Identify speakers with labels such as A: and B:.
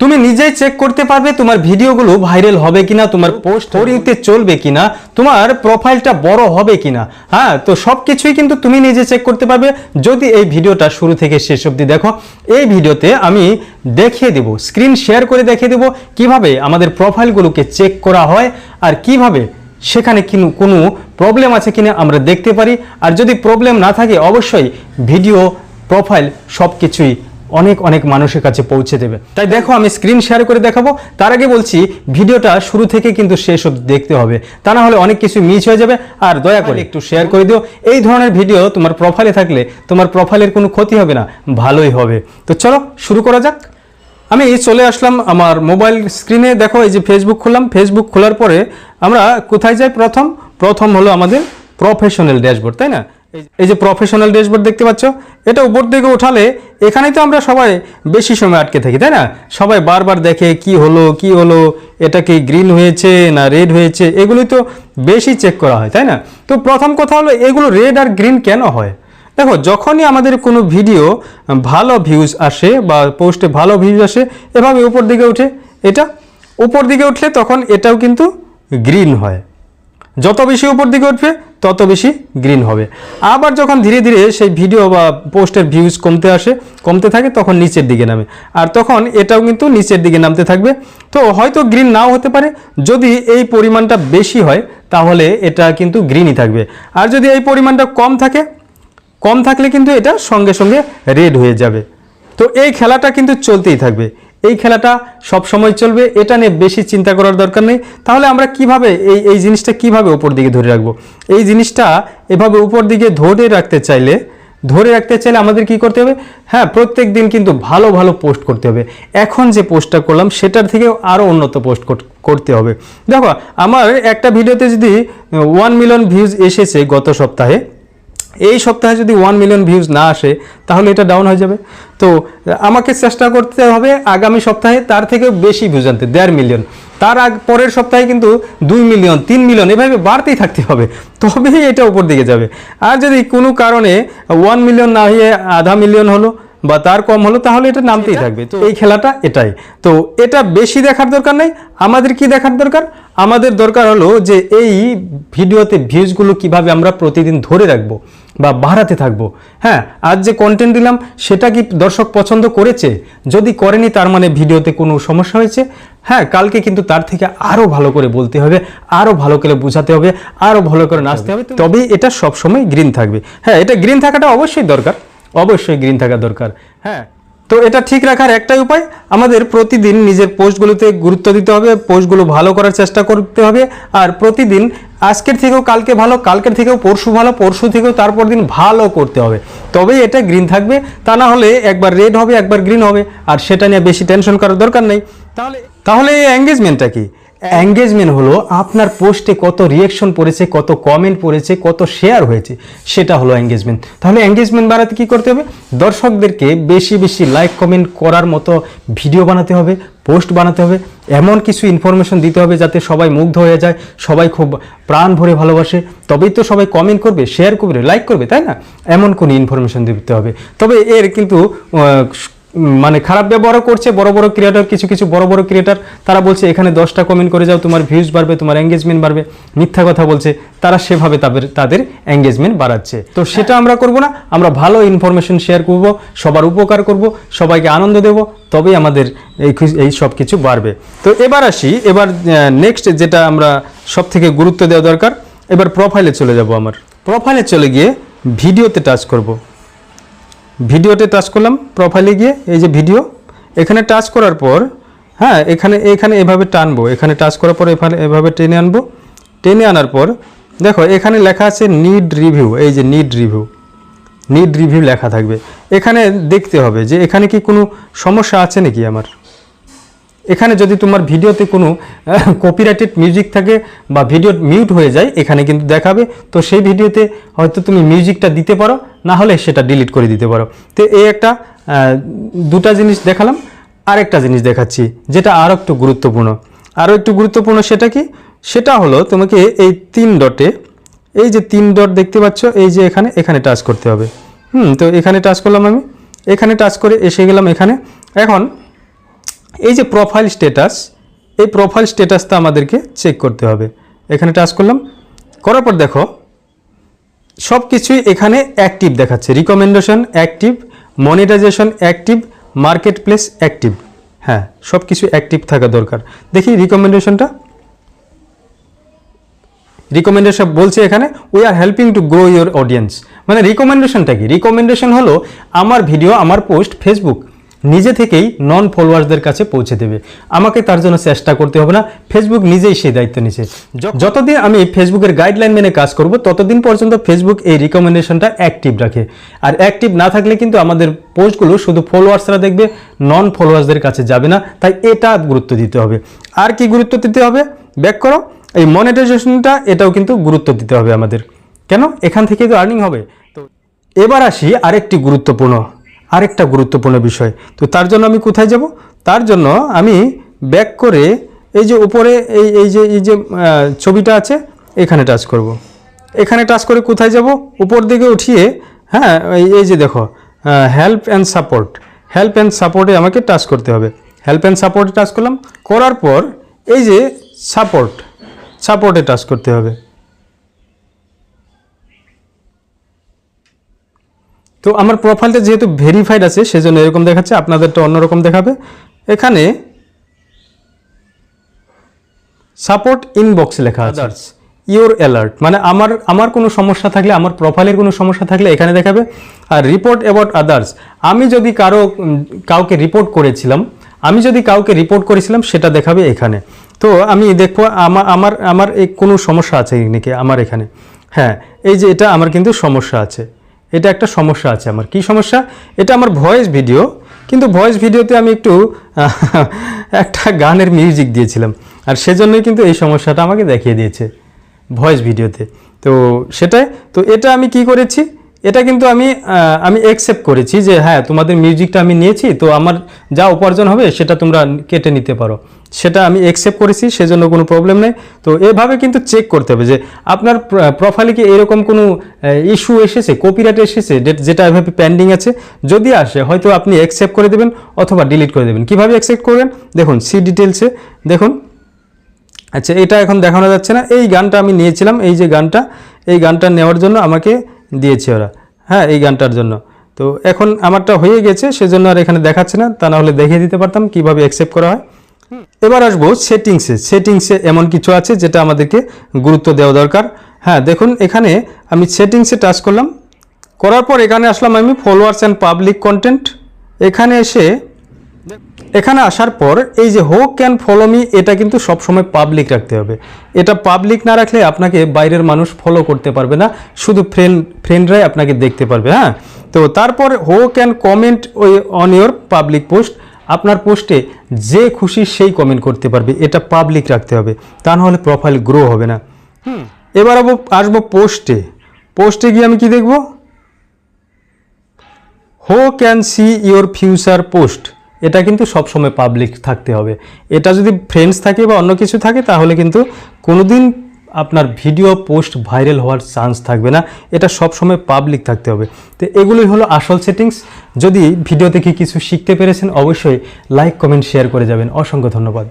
A: তুমি নিজেই চেক করতে পারবে তোমার ভিডিওগুলো ভাইরাল হবে কিনা তোমার পোস্ট ফরিতে চলবে কিনা তোমার প্রোফাইলটা বড় হবে কিনা। হ্যাঁ তো সব কিছুই কিন্তু তুমি নিজে চেক করতে পারবে। যদি এই ভিডিওটা শুরু থেকে শেষ অবধি দেখো এই ভিডিওতে আমি দেখিয়ে দেব স্ক্রিন শেয়ার করে দেখিয়ে দেব কীভাবে আমাদের প্রোফাইলগুলোকে চেক করা হয় আর কীভাবে সেখানে কোনো প্রবলেম আছে কিনা আমরা দেখতে পারি। আর যদি প্রবলেম না থাকে অবশ্যই ভিডিও প্রোফাইল সব কিছুই অনেক অনেক মানুষের কাছে পৌঁছে দেবে। তাই দেখো আমি স্ক্রিন শেয়ার করে দেখাবো। তার আগে বলছি ভিডিওটা শুরু থেকে কিন্তু শেষ দেখতে হবে। তা না হলে অনেক কিছু মিস হয়ে যাবে। আর দয়া করে একটু শেয়ার করে দিও। এই ধরনের ভিডিও তোমার প্রোফাইলে থাকলে তোমার প্রোফাইলের কোনো ক্ষতি হবে না ভালোই হবে। তো চলো শুরু করা যাক। আমি চলে আসলাম আমার মোবাইল স্ক্রিনে দেখো এই যে ফেসবুক খুললাম। ফেসবুক খোলার পরে আমরা কোথায় যাই প্রথম? প্রথম হলো আমাদের প্রফেশনাল ড্যাশবোর্ড তাই না? এই- যে প্রফেশনাল ড্যাশবোর্ড দেখতে পাচ্ছ, এটা উপর দিকে উঠালে এখানেই তো আমরা সবাই বেশি সময় আটকে থাকি, তাই না? সবাই বারবার দেখে কি হলো কি হলো, এটা কি গ্রিন হয়েছে না রেড হয়েছে, এগুলোই তো বেশি চেক করা হয়, তাই না? তো প্রথম কথা হলো, এগুলো রেড আর গ্রিন কেন হয়? দেখো, যখনই আমাদের কোনো ভিডিও ভালো ভিউজ আসে বা পোস্টে ভালো ভিউজ আসে, এভাবে উপর দিকে উঠে, এটা উপর দিকে উঠলে তখন এটাও কিন্তু গ্রিন হয়। যত বেশি উপর দিকে উঠবে, তত বেশি গ্রিন হবে। আবার যখন ধীরে ধীরে সেই ভিডিও বা পোস্টের ভিউজ কমতে আসে, কমতে থাকে, তখন নিচের দিকে নামে। আর তখন এটাও কিন্তু নিচের দিকে নামতে থাকবে। তো হয়তো গ্রিন নাও হতে পারে। যদি এই পরিমাণটা বেশি হয়, তাহলে এটা কিন্তু গ্রিনই থাকবে। আর যদি এই পরিমাণটা কম থাকে, কম থাকলে কিন্তু এটা সঙ্গে সঙ্গে রেড হয়ে যাবে। তো এই খেলাটা কিন্তু চলতেই থাকবে। এই খেলাটা সব সময় চলবে, এটা নিয়ে বেশি চিন্তা করার দরকার নেই। তাহলে আমরা কীভাবে এই এই জিনিসটা কীভাবে উপর দিকে ধরে রাখব? এই জিনিসটা এভাবে উপর দিকে ধরে রাখতে চাইলে, ধরে রাখতে চাইলে আমাদের কি করতে হবে? হ্যাঁ প্রত্যেক দিন কিন্তু ভালো ভালো পোস্ট করতে হবে। এখন যে পোস্টটা করলাম, সেটার থেকেও আরও উন্নত পোস্ট করতে হবে। দেখো, আমার একটা ভিডিওতে যদি ওয়ান মিলিয়ন ভিউজ এসেছে গত সপ্তাহে এই সপ্তাহে যদি ওয়ান মিলিয়ন ভিউজ না আসে, তাহলে এটা ডাউন হয়ে যাবে। তো, আমাকে চেষ্টা করতে হবে আগামী সপ্তাহে তার থেকে বেশি ভিউজ আনতে, দেড় মিলিয়ন তার আগ, পরের সপ্তাহে কিন্তু দুই মিলিয়ন তিন মিলিয়ন এভাবে বাড়তেই থাকতে হবে। তবেই এটা উপর দিকে যাবে। আর যদি কোনো কারণে ওয়ান মিলিয়ন না হয়ে আধা মিলিয়ন হলো বা তার কম হলো তাহলে এটা নামতেই থাকবে। তো এই খেলাটা এটাই। তো এটা বেশি দেখার দরকার নেই। আমাদের কি দেখার দরকার? আমাদের দরকার হলো যে এই ভিডিওতে ভিউজগুলো কীভাবে আমরা প্রতিদিন ধরে রাখব বা বাড়াতে থাকব। হ্যাঁ আজ যে কন্টেন্ট দিলাম সেটা কি দর্শক পছন্দ করেছে? যদি করেনি তার মানে ভিডিওতে কোনো সমস্যা হয়েছে। হ্যাঁ কালকে কিন্তু তার থেকে আরও ভালো করে বলতে হবে আরও ভালো করে বোঝাতে হবে আরও ভালো করে নাচতে হবে। তবেই এটা সবসময় গ্রিন থাকবে। হ্যাঁ এটা গ্রিন থাকাটা অবশ্যই দরকার। অবশ্যই গ্রিন থাকা দরকার। হ্যাঁ তো এটা ঠিক রাখার একটাই উপায়, আমাদের প্রতিদিন নিজের পোস্টগুলোতে গুরুত্ব দিতে হবে, পোস্টগুলো ভালো করার চেষ্টা করতে হবে, আর প্রতিদিন আজকের থেকেও কালকে ভালো, কালকের থেকেও পরশু ভালো, পরশু থেকেও তারপর দিন ভালো করতে হবে। তবেই এটা গ্রিন থাকবে, তা না হলে একবার রেড হবে, একবার গ্রিন হবে, আর সেটা নিয়ে বেশি টেনশন করার দরকার নেই। তাহলে তাহলে এই এঙ্গেজমেন্টটা কি? এঙ্গেজমেন্ট হলো আপনার পোস্টে কত রিয়েকশন পড়েছে, কত কমেন্ট পড়েছে, কত শেয়ার হয়েছে, সেটা হলো এঙ্গেজমেন্ট তাহলে এঙ্গেজমেন্ট বাড়াতে কি করতে হবে? দর্শকদেরকে বেশি বেশি লাইক কমেন্ট করার মতো ভিডিও বানাতে হবে পোস্ট বানাতে হবে, এমন কিছু ইনফরমেশন দিতে হবে যাতে সবাই মুগ্ধ হয়ে যায়, সবাই খুব প্রাণ ভরে ভালোবাসে। তবেই তো সবাই কমেন্ট করবে শেয়ার করবে লাইক করবে, তাই না? এমন কোনো ইনফরমেশন দিতে হবে। তবে এর কিন্তু মানে খারাপ ব্যবহারও করছে, বড় বড় ক্রিয়েটার কিছু কিছু বড় বড় ক্রিয়েটার তারা বলছে, এখানে দশটা কমেন্ট করে যাও, তোমার ভিউজ বাড়বে, তোমার এঙ্গেজমেন্ট বাড়বে। মিথ্যা কথা বলছে, তারা সেভাবে তাদের তাদের এঙ্গেজমেন্ট বাড়াচ্ছে। তো সেটা আমরা করব না, আমরা ভালো ইনফরমেশন শেয়ার করব, সবার উপকার করব, সবাইকে আনন্দ দেব, তবেই আমাদের এই এই সব কিছু বাড়বে। তো এবার আসি, এবার নেক্সট যেটা আমরা সব থেকে গুরুত্ব দেওয়া দরকার, এবার প্রোফাইলে চলে যাব আমার। প্রোফাইলে চলে গিয়ে ভিডিওতে টাচ করব। ভিডিওতে টাচ করলাম প্রোফাইলে গিয়ে, এই যে ভিডিও এখানে টাচ করার পর হ্যাঁ এখানে এখানে এভাবে টানবো, এখানে টাচ করার পর এখানে এভাবে টেনে আনব। টেনে আনার পর, দেখো, এখানে লেখা আছে নিড রিভিউ এই যে নিড রিভিউ নিড রিভিউ লেখা থাকবে। এখানে দেখতে হবে যে এখানে কি কোনো সমস্যা আছে নাকি আমার? এখানে যদি তোমার ভিডিওতে কোনো কপিরাইটেড মিউজিক থাকে বা ভিডিও মিউট হয়ে যায়, এখানে কিন্তু দেখাবে। তো সেই ভিডিওতে হয়তো তুমি মিউজিকটা দিতে পারো, না হলে সেটা ডিলিট করে দিতে পারো। তো এই একটা দুটা জিনিস দেখালাম, আরেকটা জিনিস দেখাচ্ছি, যেটা আরও একটু গুরুত্বপূর্ণ। আরও একটু গুরুত্বপূর্ণ সেটা কি? সেটা হলো তোমাকে এই তিন ডটে, এই যে তিন ডট দেখতে পাচ্ছ, এই যে এখানে এখানে টাচ করতে হবে। হুম, তো এখানে টাচ করলাম আমি। এখানে টাচ করে এসে গেলাম এখানে। এখন এই যে প্রোফাইল স্ট্যাটাস এই প্রোফাইল স্ট্যাটাসটা আমাদেরকে চেক করতে হবে। এখানে টাচ করলাম। করার পর দেখো সব কিছুই এখানে অ্যাক্টিভ দেখাচ্ছে। Recommendation active monetization active market place active হ্যাঁ সব কিছু অ্যাক্টিভ থাকা দরকার। দেখি রিকমেন্ডেশনটা রিকমেন্ডেশন বলছে এখানে we are helping to grow your audience মানে রিকমেন্ডেশনটা কি? রিকমেন্ডেশন হলো, আমার ভিডিও আমার পোস্ট ফেসবুক নিজে থেকেই নন ফলোয়ার্সদের কাছে পৌঁছে দেবে। আমাকে তার জন্য চেষ্টা করতে হবে না ফেসবুক নিজেই সেই দায়িত্ব য- যতদিন আমি ফেসবুকের গাইডলাইন মেনে কাজ করব ততদিন পর্যন্ত ফেসবুক এই রিকমেন্ডেশনটা অ্যাক্টিভ রাখে। আর অ্যাক্টিভ না থাকলে কিন্তু আমাদের পোস্টগুলো শুধু ফলোয়ার্সরা দেখবে নন ফলোয়ার্সদের কাছে যাবে না। তাই এটা গুরুত্ব দিতে হবে। আর কি গুরুত্ব দিতে হবে? ব্যাক করো এই মনিটাইজেশনটা এটাও কিন্তু গুরুত্ব দিতে হবে আমাদের। কেন? এখান থেকেই তো আর্নিং হবে। তো এবার আসি আরেকটি গুরুত্বপূর্ণ আরেকটা গুরুত্বপূর্ণ বিষয়। তো তার জন্য আমি কোথায় যাব? তার জন্য আমি ব্যাক করে এই যে উপরে এই এই যে এই যে ছবিটা আছে, এখানে টাচ করব। এখানে টাচ করে কোথায় যাব? উপর দিকে উঠিয়ে হ্যাঁ এই- যে দেখো help and support help and সাপোর্টে আমাকে টাচ করতে হবে। হেল্প অ্যান্ড সাপোর্টে টাচ করলাম। করার পর এই যে সাপোর্ট সাপোর্টে টাচ করতে হবে। তো আমার প্রোফাইলটা যেহেতু ভেরিফাইড আছে সেজন্য এরকম দেখাচ্ছে আপনাদেরটা অন্যরকম দেখাবে। এখানে সাপোর্ট ইনবক্স লেখা আছে। ইওর অ্যালার্ট মানে আমার আমার কোনো সমস্যা থাকলে আমার প্রোফাইলের কোনো সমস্যা থাকলে এখানে দেখাবে। আর রিপোর্ট অ্যাবাউট আদার্স আমি যদি কারও কাউকে রিপোর্ট করেছিলাম আমি যদি কাউকে রিপোর্ট করেছিলাম সেটা দেখাবে এখানে। তো আমি দেখব আমার আমার আমার এই কোনো সমস্যা আছে নাকি আমার এখানে? হ্যাঁ এই যে এটা আমার কিন্তু সমস্যা আছে। এটা একটা সমস্যা আছে আমার। কি সমস্যা? এটা আমার ভয়েস ভিডিও কিন্তু ভয়েস ভিডিওতে আমি একটু একটা গানের মিউজিক দিয়েছিলাম। আর সেজন্যই কিন্তু এই সমস্যাটা আমাকে দেখিয়ে দিয়েছে ভয়েস ভিডিওতে তো সেটাই, তো এটা আমি কি করেছি? এটা কিন্তু আমি আমি অ্যাকসেপ্ট করেছি যে হ্যাঁ তোমাদের মিউজিকটা আমি নিয়েছি, তো আমার যা উপার্জন হবে সেটা তোমরা কেটে নিতে পারো। সেটা আমি অ্যাকসেপ্ট করেছি, সেজন্য কোনো প্রবলেম নেই। তো এভাবে কিন্তু চেক করতে হবে যে আপনার প্রোফাইলে কি এরকম কোনো ইস্যু এসেছে কপিরাইট এসেছে যেটা এভাবে পেন্ডিং আছে? যদি আসে, হয়তো আপনি অ্যাকসেপ্ট করে দেবেন অথবা ডিলিট করে দেবেন। কীভাবে অ্যাকসেপ্ট করবেন? দেখুন সি ডিটেলসে দেখুন। আচ্ছা এটা এখন দেখানো যাচ্ছে না। এই গানটা আমি নিয়েছিলাম, এই যে গানটা, এই গানটা নেওয়ার জন্য আমাকে দিয়েছে ওরা। হ্যাঁ এই গানটার জন্য। তো এখন আমারটা হয়ে গেছে, সেজন্য আর এখানে দেখাচ্ছে না। তা না হলে দেখিয়ে দিতে পারতাম কীভাবে অ্যাকসেপ্ট করা হয়। এবার আসব সেটিংসে সেটিংসে এমন কিছু আছে যেটা আমাদেরকে গুরুত্ব দেওয়া দরকার। হ্যাঁ দেখুন, এখানে আমি সেটিংসে টাচ করলাম। করার পর এখানে আসলাম আমি ফলোয়ার্স অ্যান্ড পাবলিক কন্টেন্ট এখানে এসে এখানে আসার পর এই যে হো ক্যান ফলো মি এটা কিন্তু সবসময় পাবলিক রাখতে হবে। এটা পাবলিক না রাখলে আপনাকে বাইরের মানুষ ফলো করতে পারবে না শুধু ফ্রেন্ড ফ্রেন্ডরাই আপনাকে দেখতে পারবে হ্যাঁ? তো তারপর হো ক্যান কমেন্ট ওই অন ইয়োর পাবলিক পোস্ট আপনার পোস্টে যে খুশি সেই কমেন্ট করতে পারবে এটা পাবলিক রাখতে হবে তা নাহলে প্রোফাইল গ্রো হবে না। হুম। এবার আবো আসব পোস্টে পোস্টে গিয়ে আমি কি দেখব? Who can see your future post এটা কিন্তু সবসময় পাবলিক থাকতে হবে। এটা যদি ফ্রেন্ডস থাকে বা অন্য কিছু থাকে, তাহলে কিন্তু কোনোদিন আপনার ভিডিও পোস্ট ভাইরাল হওয়ার চান্স থাকবে না। এটা সবসময় পাবলিক থাকতে হবে। তো এগুলোই হলো আসল সেটিংস যদি ভিডিও থেকে কিছু শিখতে পেরেছেন, অবশ্যই লাইক কমেন্ট শেয়ার করে যাবেন। অসংখ্য ধন্যবাদ।